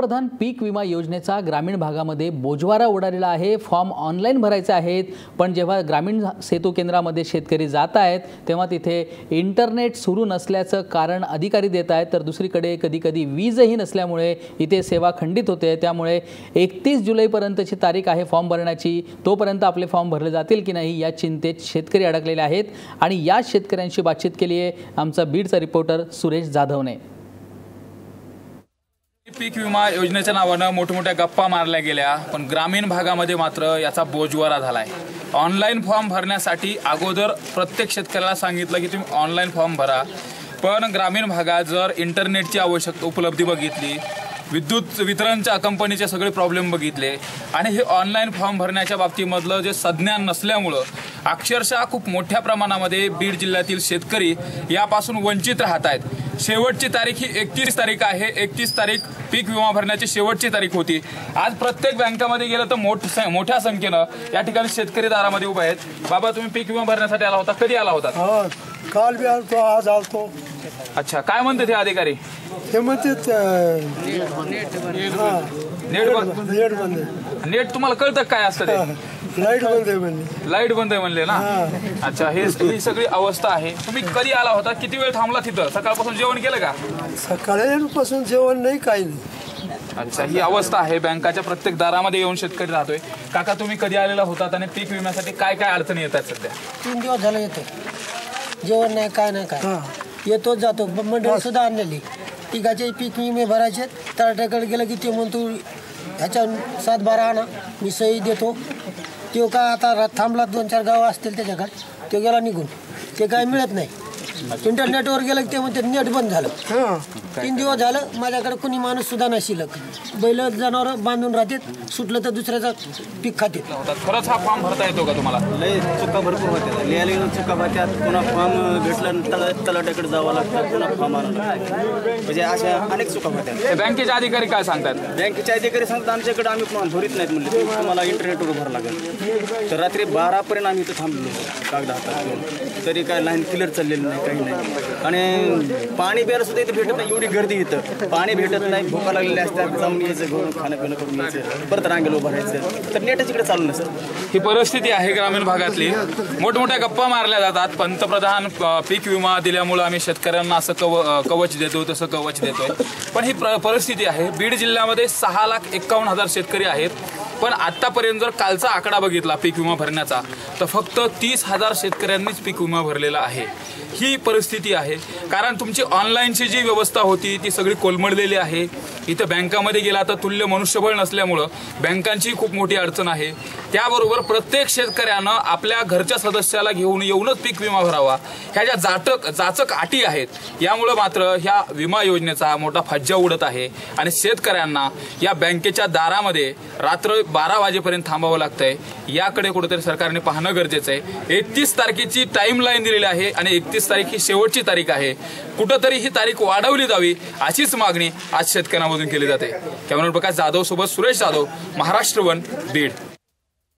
प्रधान पीक विमा योजनेचा ग्रामीण भागामध्ये बोजवारा उडालेला आहे. फॉर्म ऑनलाईन भरायचे आहेत. पण जेव्हा ग्रामीण सेतू केंद्रामध्ये शेतकरी जात आहेत तेव्हा तिथे इंटरनेट सुरू नसल्याचं कारण अधिकारी देत आहेत. तर दुसरीकडे कधीकधी वीजही नसल्यामुळे इथे सेवा खंडित होते. त्यामुळे एकतीस जुलैपर्यंतची तारीख आहे फॉर्म भरण्याची. तोपर्यंत आपले फॉर्म भरले जातील की नाही या चिंतेत शेतकरी अडकलेले आहेत. आणि याच शेतकऱ्यांशी बातचीत केली आहे आमचा बीडचा रिपोर्टर सुरेश जाधवने. पीक विमा योजनेच्या नावानं मोठमोठ्या गप्पा मारल्या गेल्या पण ग्रामीण भागामध्ये मात्र याचा बोजवारा झालाय. ऑनलाईन फॉर्म भरण्यासाठी अगोदर प्रत्येक शेतकऱ्याला सांगितलं की तुम्ही ऑनलाईन फॉर्म भरा. पण ग्रामीण भागात जर इंटरनेटची आवश्यकता उपलब्धी बघितली विद्युत वितरणच्या कंपनीचे सगळे प्रॉब्लेम बघितले. आणि हे ऑनलाईन फॉर्म भरण्याच्या बाबतीमधलं जे संज्ञान नसल्यामुळं अक्षरशः खूप मोठ्या प्रमाणामध्ये बीड जिल्ह्यातील शेतकरी यापासून वंचित राहत आहेत. शेवटची तारीख ही एकतीस तारीख आहे. एकतीस तारीख पीक विमा भरण्याची शेवटची तारीख होती. आज प्रत्येक बँकामध्ये गेलं तर मोठ मोठ्या संख्येनं या ठिकाणी शेतकरी दारामध्ये उभे आहेत. बाबा तुम्ही पीक विमा भरण्यासाठी आला होता. कधी आला होता? काल बी आलतो आज आलतो. अच्छा काय म्हणते ते अधिकारी? ते म्हणते नेट बंद. नेट बंद. आहे. नेट तुम्हाला कळतं काय असतं ते? लाइट बंद आहे म्हणले. लाइट बंद आहे म्हणले ना? अच्छा हे ही सगळी अवस्था आहे. तुम्ही कधी आला होता? किती वेळ थांबला तिथं? सकाळपासून जेवण केलं का? सकाळी पासून जेवण नाही काही नाही. अच्छा ही अवस्था आहे. बँकाच्या प्रत्येक दारामध्ये येऊन शेतकरी राहतोय. काका तुम्ही कधी आलेला होतात आणि पीक विम्यासाठी काय काय अडचणी येतात सध्या? तीन दिवस झालं येतो जेवण नाही काय नाही काय. येतोच जातो. मंडळी सुद्धा आणलेली. तिघाचे पीक विमे भरायचे तळाट्याकडे गेलं की ते म्हणतो ह्याच्या सात बारा आणा. मी सही देतो. तो काय आता थांबला दोन चार गावं असतील त्याच्याकडे. तो गेला निघून. ते काय मिळत नाही. इंटरनेटवर गेलं की ते म्हणते नेट बंद झालं. हा. तीन दिवस झालं माझ्याकडे कुणी माणूस सुद्धा नाही शिल्लक बैल जनावर बांधून राहतात सुटलं तर दुसऱ्याचा पीक खातात. होतात खरंच हा फॉर्म भरता येतो का तुम्हाला? लय चुका भरपूर होत्या. लिहायला गेलो चुका होत्यात पुन्हा फॉर्म भेटलं तला तलाट्याकडे जावं लागतं पुन्हा फॉर्म म्हणजे अशा अनेक चुका होत्या. हे बँकेचे अधिकारी काय सांगतात? बँकेचे अधिकारी सांगतात आमच्याकडे आम्ही तुम्हाला भरीत नाहीत म्हणले तुम्ही- तुम्हाला इंटरनेटवर भरावं लागेल. तर रात्री बारापर्यंत आम्ही इथं थांबलो कागद हातात तरी काय लाईन क्लिअर चाललेली नाही काही नाही. आणि पाणी प्यायला सुद्धा इथे भेटत नाही एवढी गर्दी इथं. पाणी भेटत नाही भुका लागलेल्या असतात जाऊन यायचं घेऊन खाणं पिणं करून यायचं परत रांगेलो भरायचं तर नेटच इकडे चालू नसतं. ही परिस्थिती आहे ग्रामीण भागातली. मोठमोठ्या गप्पा मारल्या जातात पंतप्रधान पीक विमा दिल्यामुळं आम्ही शेतकऱ्यांना असं कव कवच देतो तसं कवच देतोय. पण ही परिस्थिती आहे. बीड जिल्ह्यामध्ये सहा लाख एक्कावन्न हजार शेतकरी आहेत. पण आतापर्यंत जर कालचा आकडा बघितला पीक विमा भरण्याचा तर फक्त तीस हजार शेतकऱ्यांनीच पीक विमा भरलेला आहे. ही परिस्थिती आहे. कारण तुमची ऑनलाईनची जी व्यवस्था होती ती सगळी कोलमडलेली आहे. इथं बँकामध्ये गेला तर तुल्य मनुष्यबळ नसल्यामुळं बँकांची खूप मोठी अडचण आहे. त्याबरोबर प्रत्येक शेतकऱ्यानं आपल्या घरच्या सदस्याला घेऊन येऊनच पीक विमा भरावा. ह्या ज्या जाटक जाचक अटी आहेत यामुळं मात्र ह्या विमा योजनेचा मोठा फज्जा उडत आहे. आणि शेतकऱ्यांना या बँकेच्या दारामध्ये रात्र बारा वाजेपर्यंत थांबावं लागतंय. याकडे कुठेतरी सरकारने पाहणं गरजेचं आहे. एकतीस तारखेची टाईम लाईन दिलेली आहे आणि एकतीस तारीख ही शेवटची तारीख आहे. कुठंतरी ही तारीख वाढवली जावी अशीच मागणी आज शेतकऱ्यांमधून केली जाते. कॅमेरा प्रकाश जाधव सोबत सुरेश जाधव महाराष्ट्र वन बीड.